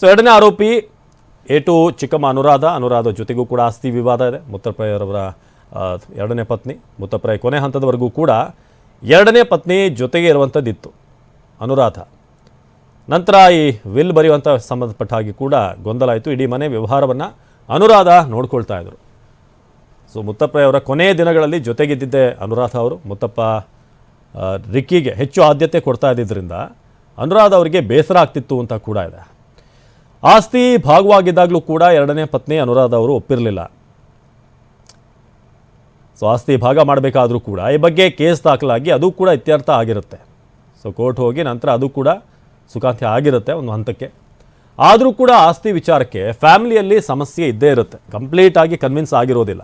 So ಎರಡನೇ ಆರೋಪಿ A to ಚಿಕ್ಕಮ್ಮ ಅನುರಾಧ ಅನುರಾಧ ಜೊತೆಗೂ ಕೂಡ ಆಸ್ತಿ ವಿವಾದ ಇದೆ. ಮುತ್ತಪ್ಪಯ್ಯರವರ ಎರಡನೇ ಪತ್ನಿ ಮುತ್ತಪ್ರಾಯ ಕೊನೆ ಹಂತದವರೆಗೂ ಕೂಡ ಎರಡನೇ ಪತ್ನಿ ಜೊತೆಗೆ ಇರುವಂಥದ್ದಿತ್ತು ಅನುರಾಧ. ನಂತರ ಈ ವಿಲ್ ಬರೆಯುವಂಥ ಸಂಬಂಧಪಟ್ಟ ಹಾಗೆ ಕೂಡ ಗೊಂದಲ ಆಯಿತು ಇಡೀ ಮನೆ ವ್ಯವಹಾರವನ್ನು ಅನುರಾಧ ನೋಡ್ಕೊಳ್ತಾ ಇದ್ದರು ಸೊ ಮುತ್ತಪ್ಪಯ್ಯವರ ಕೊನೆಯ ದಿನಗಳಲ್ಲಿ ಜೊತೆಗಿದ್ದಿದ್ದೆ ಅನುರಾಧ ಅವರು. ಮುತ್ತಪ್ಪ ರಿಕ್ಕಿಗೆ ಹೆಚ್ಚು ಆದ್ಯತೆ ಕೊಡ್ತಾ ಇದ್ದಿದ್ದರಿಂದ ಅನುರಾಧ ಅವರಿಗೆ ಬೇಸರ ಆಗ್ತಿತ್ತು ಅಂತ ಕೂಡ ಇದೆ. ಆಸ್ತಿ ಭಾಗವಾಗಿದ್ದಾಗಲೂ ಕೂಡ ಎರಡನೇ ಪತ್ನಿ ಅನುರಾಧ ಅವರು ಒಪ್ಪಿರಲಿಲ್ಲ. ಸೊ ಆಸ್ತಿ ಭಾಗ ಮಾಡಬೇಕಾದರೂ ಕೂಡ ಈ ಬಗ್ಗೆ ಕೇಸ್ ದಾಖಲಾಗಿ ಅದು ಕೂಡ ಇತ್ಯರ್ಥ ಆಗಿರುತ್ತೆ. ಸೊ ಕೋರ್ಟ್ ಹೋಗಿ ನಂತರ ಅದು ಕೂಡ ಸುಖಾಂತ್ಯ ಆಗಿರುತ್ತೆ ಒಂದು ಹಂತಕ್ಕೆ. ಆದರೂ ಕೂಡ ಆಸ್ತಿ ವಿಚಾರಕ್ಕೆ ಫ್ಯಾಮಿಲಿಯಲ್ಲಿ ಸಮಸ್ಯೆ ಇದ್ದೇ ಇರುತ್ತೆ. ಕಂಪ್ಲೀಟ್ ಆಗಿ ಕನ್ವಿನ್ಸ್ ಆಗಿರೋದಿಲ್ಲ.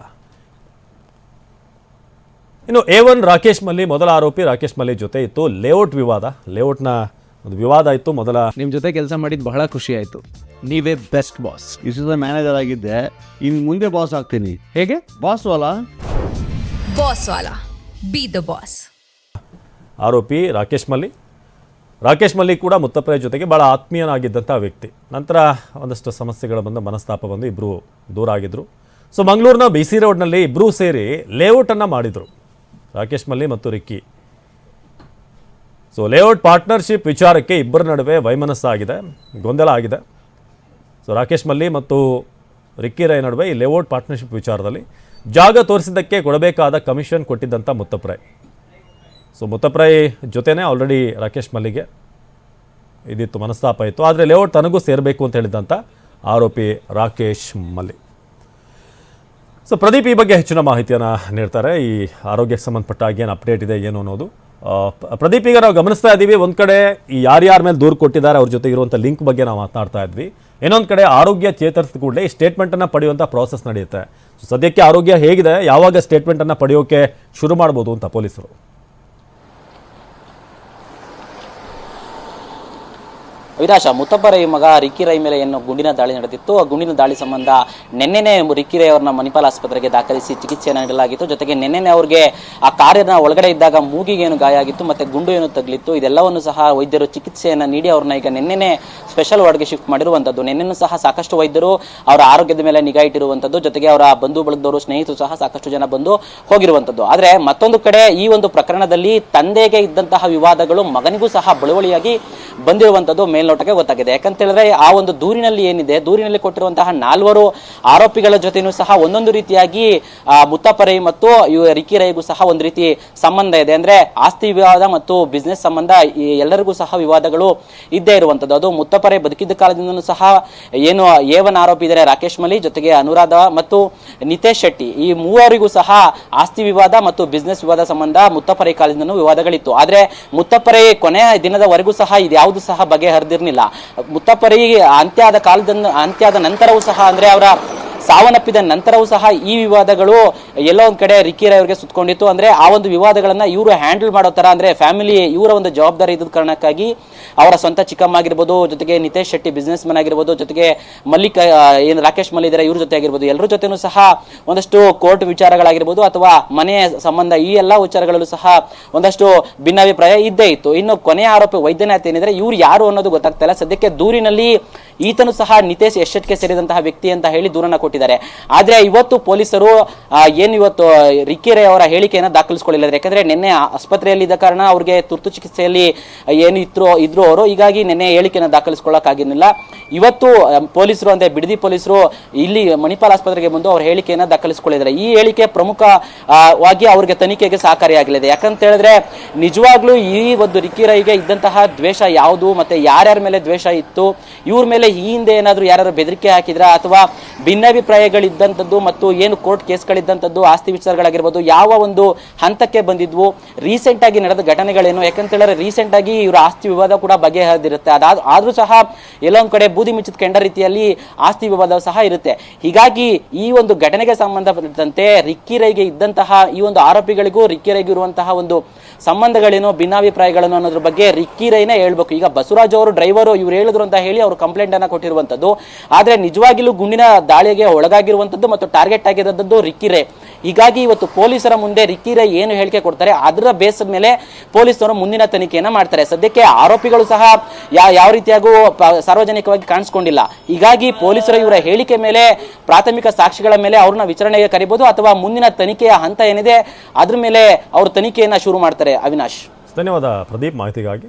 ಇನ್ನು ಎ ಒನ್ ರಾಕೇಶ್ ಮಲ್ಲಿ ಮೊದಲ ಆರೋಪಿ ರಾಕೇಶ್ ಮಲ್ಲಿ ಜೊತೆ ಇತ್ತು. ಲೇಔಟ್ ವಿವಾದ. ಲೇಔಟ್ನ ಒಂದು ವಿವಾದ ಇತ್ತು ಮೊದಲ. ನಿಮ್ಮ ಜೊತೆ ಕೆಲಸ ಮಾಡಿದ್ದು ಬಹಳ ಖುಷಿ ಆಯಿತು. ನೀವೇ ಬೆಸ್ಟ್ ಬಾಸ್ ಇಷ್ಟು ಮ್ಯಾನೇಜರ್ ಆಗಿದ್ದೆ. ಇನ್ನು ಮುಂದೆ ಬಾಸ್ ಆಗ್ತೀನಿ. ಹೇಗೆ? ಬಾಸ್ ಅಲ್ಲ ಬಾಸ್ ವಾಲ. ಬಿ ದ ಬಾಸ್ ಆರೋಪಿ ರಾಕೇಶ್ ಮಲ್ಲಿ. ರಾಕೇಶ್ ಮಲ್ಲಿ ಕೂಡ ಮುತ್ತಪ್ಪರ ಜೊತೆಗೆ ಭಾಳ ಆತ್ಮೀಯನಾಗಿದ್ದಂಥ ವ್ಯಕ್ತಿ. ನಂತರ ಒಂದಷ್ಟು ಸಮಸ್ಯೆಗಳು ಬಂದು ಮನಸ್ತಾಪ ಬಂದು ಇಬ್ಬರು ದೂರ ಆಗಿದ್ದರು ಸೊ ಮಂಗಳೂರಿನ ಬಿ ಸಿ ರೋಡ್ನಲ್ಲಿ ಇಬ್ಬರೂ ಸೇರಿ ಲೇಔಟನ್ನು ಮಾಡಿದರು. ರಾಕೇಶ್ ಮಲ್ಲಿ ಮತ್ತು ರಿಕ್ಕಿ. ಸೊ ಲೇಔಟ್ ಪಾರ್ಟ್ನರ್ಶಿಪ್ ವಿಚಾರಕ್ಕೆ ಇಬ್ಬರ ನಡುವೆ ವೈಮನಸ್ಸಾಗಿದೆ, ಗೊಂದಲ ಆಗಿದೆ. ಸೊ ರಾಕೇಶ್ ಮಲ್ಲಿ ಮತ್ತು ರಿಕ್ಕಿ ರೈ ನಡುವೆ ಈ ಲೇಔಟ್ ಪಾರ್ಟ್ನರ್ಶಿಪ್ ವಿಚಾರದಲ್ಲಿ ಜಾಗ ತೋರಿಸಿದ್ದಕ್ಕೆ ಕೊಡಬೇಕಾದ ಕಮಿಷನ್ ಕೊಟ್ಟಿದ್ದಂಥ ಮುತ್ತಪ್ರಾಯ್ ಸೊ ಮುತ್ತಪ್ರಾಯ್ ಜೊತೆನೇ ಆಲ್ರೆಡಿ ರಾಕೇಶ್ ಮಲ್ಲಿಗೆ ಇದಿತ್ತು, ಮನಸ್ತಾಪ ಇತ್ತು. ಆದರೆ ಲೇಔಟ್ ತನಗೂ ಸೇರಬೇಕು ಅಂತ ಹೇಳಿದಂಥ ಆರೋಪಿ ರಾಕೇಶ್ ಮಲ್ಲಿ. ಸೊ ಪ್ರದೀಪ್ ಈ ಬಗ್ಗೆ ಹೆಚ್ಚಿನ ಮಾಹಿತಿಯನ್ನು ನೀಡ್ತಾರೆ. ಈ ಆರೋಗ್ಯಕ್ಕೆ ಸಂಬಂಧಪಟ್ಟ ಹಾಗೆ ಏನು ಅಪ್ಡೇಟ್ ಇದೆ, ಏನು ಅನ್ನೋದು ಪ್ರದೀಪ್, ಈಗ ನಾವು ಗಮನಿಸ್ತಾ ಇದ್ದೀವಿ ಒಂದು ಕಡೆ ಯಾರ್ಯಾರ ಮೇಲೆ ದೂರು ಕೊಟ್ಟಿದ್ದಾರೆ, ಅವ್ರ ಜೊತೆ ಇರುವಂಥ ಲಿಂಕ್ ಬಗ್ಗೆ ನಾವು ಮಾತನಾಡ್ತಾ ಇದ್ವಿ. ಇನ್ನೊಂದು ಕಡೆ ಆರೋಗ್ಯ ಚೇತರಿಸಿದ ಕೂಡಲೇ ಈ ಸ್ಟೇಟ್ಮೆಂಟನ್ನು ಪಡೆಯುವಂಥ ಪ್ರಾಸೆಸ್ ನಡೆಯುತ್ತೆ. ಸದ್ಯಕ್ಕೆ ಆರೋಗ್ಯ ಹೇಗಿದೆ, ಯಾವಾಗ ಸ್ಟೇಟ್ಮೆಂಟನ್ನು ಪಡೆಯೋಕೆ ಶುರು ಮಾಡ್ಬೋದು ಅಂತ ಪೊಲೀಸರು? ವಿನಾಶ ಮುತ್ತಪ್ಪ ರೈ ಮಗ ರಿಕ್ಕಿ ರೈ ಮೇಲೆ ಏನು ಗುಂಡಿನ ದಾಳಿ ನಡೆದಿತ್ತು. ಆ ಗುಂಡಿನ ದಾಳಿ ಸಂಬಂಧ ನಿನ್ನೆನೆ ರಿಕ್ಕಿ ರೈ ಅವ್ರನ್ನ ಮಣಿಪಾಲ್ ಆಸ್ಪತ್ರೆಗೆ ದಾಖಲಿಸಿ ಚಿಕಿತ್ಸೆಯನ್ನು ನೀಡಲಾಗಿತ್ತು. ಜೊತೆಗೆ ನಿನ್ನೆನೆ ಅವ್ರಿಗೆ ಆ ಕಾರ್ಯನ ಒಳಗಡೆ ಇದ್ದಾಗ ಮೂಗಿಗೆ ಏನು ಗಾಯ ಆಗಿತ್ತು ಮತ್ತೆ ಗುಂಡು ಏನು ತಗಲಿತ್ತು, ಇದೆಲ್ಲವನ್ನು ಸಹ ವೈದ್ಯರು ಚಿಕಿತ್ಸೆಯನ್ನು ನೀಡಿ ಅವ್ರನ್ನ ಈಗ ನಿನ್ನೆನೆ ಸ್ಪೆಷಲ್ ವಾರ್ಡ್ಗೆ ಶಿಫ್ಟ್ ಮಾಡಿರುವಂಥದ್ದು. ನಿನ್ನೆನೂ ಸಹ ಸಾಕಷ್ಟು ವೈದ್ಯರು ಅವರ ಆರೋಗ್ಯದ ಮೇಲೆ ನಿಗಾ ಇಟ್ಟಿರುವಂಥದ್ದು. ಜೊತೆಗೆ ಅವರ ಬಂಧು ಬಳಗದವರು, ಸ್ನೇಹಿತರು ಸಹ ಸಾಕಷ್ಟು ಜನ ಬಂದು ಹೋಗಿರುವಂಥದ್ದು. ಆದರೆ ಮತ್ತೊಂದು ಕಡೆ ಈ ಒಂದು ಪ್ರಕರಣದಲ್ಲಿ ತಂದೆಗೆ ಇದ್ದಂತಹ ವಿವಾದಗಳು ಮಗನಿಗೂ ಸಹ ಬಳುವಳಿಯಾಗಿ ಬಂದಿರುವಂಥದ್ದು. ಮೇಲ್ನೋಟಕ್ಕೆ ಗೊತ್ತಾಗಿದೆ. ಯಾಕಂತ ಹೇಳಿದ್ರೆ ಆ ಒಂದು ದೂರಿನಲ್ಲಿ ಏನಿದೆ ದೂರಿನಲ್ಲಿ ಕೊಟ್ಟಿರುವಂತಹ ನಾಲ್ವರು ಆರೋಪಿಗಳ ಜೊತೆನೂ ಸಹ ಒಂದೊಂದು ರೀತಿಯಾಗಿ ಆ, ಮುತ್ತಪ್ಪರೈ ಮತ್ತು ರಿಕಿ ರೈಗೂ ಸಹ ಒಂದು ರೀತಿ ಸಂಬಂಧ ಇದೆ. ಅಂದ್ರೆ ಆಸ್ತಿ ವಿವಾದ ಮತ್ತು ಬಿಸ್ನೆಸ್ ಸಂಬಂಧ ಎಲ್ಲರಿಗೂ ಸಹ ವಿವಾದಗಳು ಇದ್ದೇ ಇರುವಂತದ್ದು ಅದು ಮುತ್ತಪರೈ ಬದುಕಿದ್ದ ಕಾಲದಿಂದಲೂ ಸಹ ಏನು ಏವನ್ ಆರೋಪಿ ಇದ್ದಾರೆ ರಾಕೇಶ್ ಮಲಿ ಜೊತೆಗೆ ಅನುರಾಧ ಮತ್ತು ನಿತೇಶ್ ಶೆಟ್ಟಿ. ಈ ಮೂವರಿಗೂ ಸಹ ಆಸ್ತಿ ವಿವಾದ ಮತ್ತು ಬಿಸ್ನೆಸ್ ವಿವಾದ ಸಂಬಂಧ ಮುತ್ತಪರೈ ಕಾಲದಿಂದನೂ ವಿವಾದಗಳಿತ್ತು. ಆದ್ರೆ ಮುತ್ತಪರೈ ಕೊನೆಯ ದಿನದವರೆಗೂ ಸಹ ಇದ್ಯಾವುದು ಸಹ ಬಗೆಹರಿದಿರ್ಲಿಲ್ಲ ಮುತ್ತಪ್ಪರಿಗೆ ಅಂತ್ಯ ಆದ ಕಾಲದ ಅಂತ್ಯ ಆದ ನಂತರವೂ ಸಹ ಅಂದ್ರೆ ಅವರ ಸಾವನ್ನಪ್ಪಿದ ನಂತರವೂ ಸಹ ಈ ವಿವಾದಗಳು ಎಲ್ಲೋ ಒಂದು ಕಡೆ ರಿಕ್ಕಿ ರೈ ಅವರಿಗೆ ಸುತ್ತಕೊಂಡಿತ್ತು ಅಂದ್ರೆ ಆ ಒಂದು ವಿವಾದಗಳನ್ನ ಇವರು ಹ್ಯಾಂಡಲ್ ಮಾಡೋ ತರ ಅಂದ್ರೆ ಫ್ಯಾಮಿಲಿ ಇವರ ಒಂದು ಜವಾಬ್ದಾರಿ ಇದ್ದ ಕಾರಣಕ್ಕಾಗಿ ಅವರ ಸ್ವಂತ ಚಿಕ್ಕಮ್ಮ ಆಗಿರ್ಬೋದು, ಜೊತೆಗೆ ನಿತೇಶ್ ಶೆಟ್ಟಿ ಬಿಸ್ನೆಸ್ ಮ್ಯಾನ್ ಆಗಿರ್ಬೋದು, ಜೊತೆಗೆ ಮಲ್ಲಿಕ್ ಏನು ರಾಕೇಶ್ ಮಲ್ಲಿ ಇದ್ದಾರೆ ಇವ್ರ ಜೊತೆ ಆಗಿರ್ಬೋದು, ಎಲ್ಲರ ಜೊತೆನೂ ಸಹ ಒಂದಷ್ಟು ಕೋರ್ಟ್ ವಿಚಾರಗಳಾಗಿರ್ಬೋದು ಅಥವಾ ಮನೆಯ ಸಂಬಂಧ ಈ ಎಲ್ಲಾ ವಿಚಾರಗಳಲ್ಲೂ ಸಹ ಒಂದಷ್ಟು ಭಿನ್ನಾಭಿಪ್ರಾಯ ಇದ್ದೇ ಇತ್ತು. ಇನ್ನು ಕೊನೆಯ ಆರೋಪಿ ವೈದ್ಯನಾಥ್ ಏನಿದ್ರೆ, ಇವ್ರು ಯಾರು ಅನ್ನೋದು ಗೊತ್ತಾಗ್ತಾ ಇಲ್ಲ. ಸದ್ಯಕ್ಕೆ ದೂರಿನಲ್ಲಿ ಈತನು ಸಹ ನಿತೇಶ್ ಎಷ್ಟಕ್ಕೆ ಸೇರಿದಂತಹ ವ್ಯಕ್ತಿ ಅಂತ ಹೇಳಿ ದೂರನ್ನ ಕೊಟ್ಟಿದ್ದಾರೆ. ಆದ್ರೆ ಇವತ್ತು ಪೊಲೀಸರು ಏನು ಇವತ್ತು ರಿಕ್ಕಿರೆ ಅವರ ಹೇಳಿಕೆಯನ್ನು ದಾಖಲಿಸಿಕೊಳ್ಳಿಲ್ಲ ಯಾಕಂದ್ರೆ ನಿನ್ನೆ ಆಸ್ಪತ್ರೆಯಲ್ಲಿ ಇದ್ದ ಕಾರಣ ಅವ್ರಿಗೆ ತುರ್ತು ಚಿಕಿತ್ಸೆಯಲ್ಲಿ ಏನು ಇದ್ರು ಇದ್ರು ಅವರು. ಹೀಗಾಗಿ ನಿನ್ನೆ ಹೇಳಿಕೆಯನ್ನು ದಾಖಲಿಸ್ಕೊಳ್ಳೋಕ್ಕಾಗಿರಲಿಲ್ಲ ಇವತ್ತು ಪೊಲೀಸರು ಅಂದ್ರೆ ಬಿಡದಿ ಪೊಲೀಸರು ಇಲ್ಲಿ ಮಣಿಪಾಲ್ ಆಸ್ಪತ್ರೆಗೆ ಬಂದು ಅವ್ರ ಹೇಳಿಕೆಯನ್ನು ದಾಖಲಿಸಿಕೊಳ್ಳಿದ್ದಾರೆ. ಈ ಹೇಳಿಕೆ ಪ್ರಮುಖ ಆ, ವಾಗಿ ಅವ್ರಿಗೆ ತನಿಖೆಗೆ ಸಹಕಾರಿಯಾಗಲಿದೆ. ಯಾಕಂತ ಹೇಳಿದ್ರೆ ನಿಜವಾಗ್ಲೂ ಈ ಒಂದು ರಿಕ್ಕಿರೈಗೆ ಇದ್ದಂತಹ ದ್ವೇಷ ಯಾವುದು ಮತ್ತೆ ಯಾರ್ಯಾರ ಮೇಲೆ ದ್ವೇಷ ಇತ್ತು ಇವ್ರ ಮೇಲೆ ಈ ಹಿಂದೆ ಏನಾದರೂ ಯಾರು ಬೆದರಿಕೆ ಹಾಕಿದ್ರ ಅಥವಾ ಭಿನ್ನಾಭಿಪ್ರಾಯಗಳಿದ್ದಂಥದ್ದು ಮತ್ತು ಏನು ಕೋರ್ಟ್ ಕೇಸ್ಗಳಿದ್ದಂಥದ್ದು, ಆಸ್ತಿ ವಿಚಾರಗಳಾಗಿರ್ಬೋದು, ಯಾವ ಒಂದು ಹಂತಕ್ಕೆ ಬಂದಿದ್ವು ರೀಸೆಂಟ್ ಆಗಿ ನಡೆದ ಘಟನೆಗಳೇನು? ಯಾಕಂತ ಹೇಳಿದ್ರೆ ರೀಸೆಂಟ್ ಆಗಿ ಇವರ ಆಸ್ತಿ ವಿವಾದ ಕೂಡ ಬಗೆಹರಿದಿರುತ್ತೆ. ಅದಾದ, ಆದರೂ ಸಹ ಎಲ್ಲೊಂದು ಕಡೆ ಬೂದಿ ಮುಚ್ಚಿದ ಕೆಂಡ ರೀತಿಯಲ್ಲಿ ಆಸ್ತಿ ವಿವಾದ ಸಹ ಇರುತ್ತೆ. ಹೀಗಾಗಿ ಈ ಒಂದು ಘಟನೆಗೆ ಸಂಬಂಧಪಟ್ಟಂತೆ ರಿಕ್ಕಿರೈಗೆ ಇದ್ದಂತಹ ಈ ಒಂದು ಆರೋಪಿಗಳಿಗೂ ರಿಕ್ಕಿ ರಿಕ್ಕಿರೈಗೂ ಇರುವಂತಹ ಒಂದು ಸಂಬಂಧಗಳೇನು ಭಿನ್ನಾಭಿಪ್ರಾಯಗಳನ್ನು ಅನ್ನೋದ್ರ ಬಗ್ಗೆ ರಿಕ್ಕಿರೈನೇ ಹೇಳ್ಬೇಕು. ಈಗ ಬಸವರಾಜ್ ಅವರು ಡ್ರೈವರು ಇವ್ರು ಹೇಳಿದ್ರು ಅಂತ ಹೇಳಿ ಅವರು ಕಂಪ್ಲೇಂಟ್ ಅನ್ನ ಕೊಟ್ಟಿರುವಂತದ್ದು. ಆದ್ರೆ ನಿಜವಾಗಿಲೂ ಗುಂಡಿನ ದಾಳಿಗೆ ಒಳಗಾಗಿರುವಂತದ್ದು ಮತ್ತು ಟಾರ್ಗೆಟ್ ಆಗಿರೋದ್ದು ರಿಕ್ಕಿ ರೇ. ಹೀಗಾಗಿ ಇವತ್ತು ಪೊಲೀಸರ ಮುಂದೆ ರಿಕ್ಕಿ ರೈ ಏನು ಹೇಳಿಕೆ ಕೊಡ್ತಾರೆ, ಅದರ ಬೇಸದ ಮೇಲೆ ಪೊಲೀಸರು ಮುಂದಿನ ತನಿಖೆಯನ್ನ ಮಾಡ್ತಾರೆ. ಸದ್ಯಕ್ಕೆ ಆರೋಪಿಗಳು ಸಹ ಯಾವ ರೀತಿಯಾಗೂ ಸಾರ್ವಜನಿಕವಾಗಿ ಕಾಣಿಸ್ಕೊಂಡಿಲ್ಲ. ಹೀಗಾಗಿ ಪೊಲೀಸರು ಇವರ ಹೇಳಿಕೆ ಮೇಲೆ, ಪ್ರಾಥಮಿಕ ಸಾಕ್ಷಿಗಳ ಮೇಲೆ ಅವ್ರನ್ನ ವಿಚಾರಣೆಗೆ ಕರಿಬಹುದು ಅಥವಾ ಮುಂದಿನ ತನಿಖೆಯ ಹಂತ ಏನಿದೆ ಅದ್ರ ಮೇಲೆ ಅವರು ತನಿಖೆಯನ್ನ ಶುರು ಮಾಡ್ತಾರೆ. ಅವಿನಾಶ್. ಧನ್ಯವಾದ ಪ್ರದೀಪ್ ಮಾಹಿತಿಗಾಗಿ.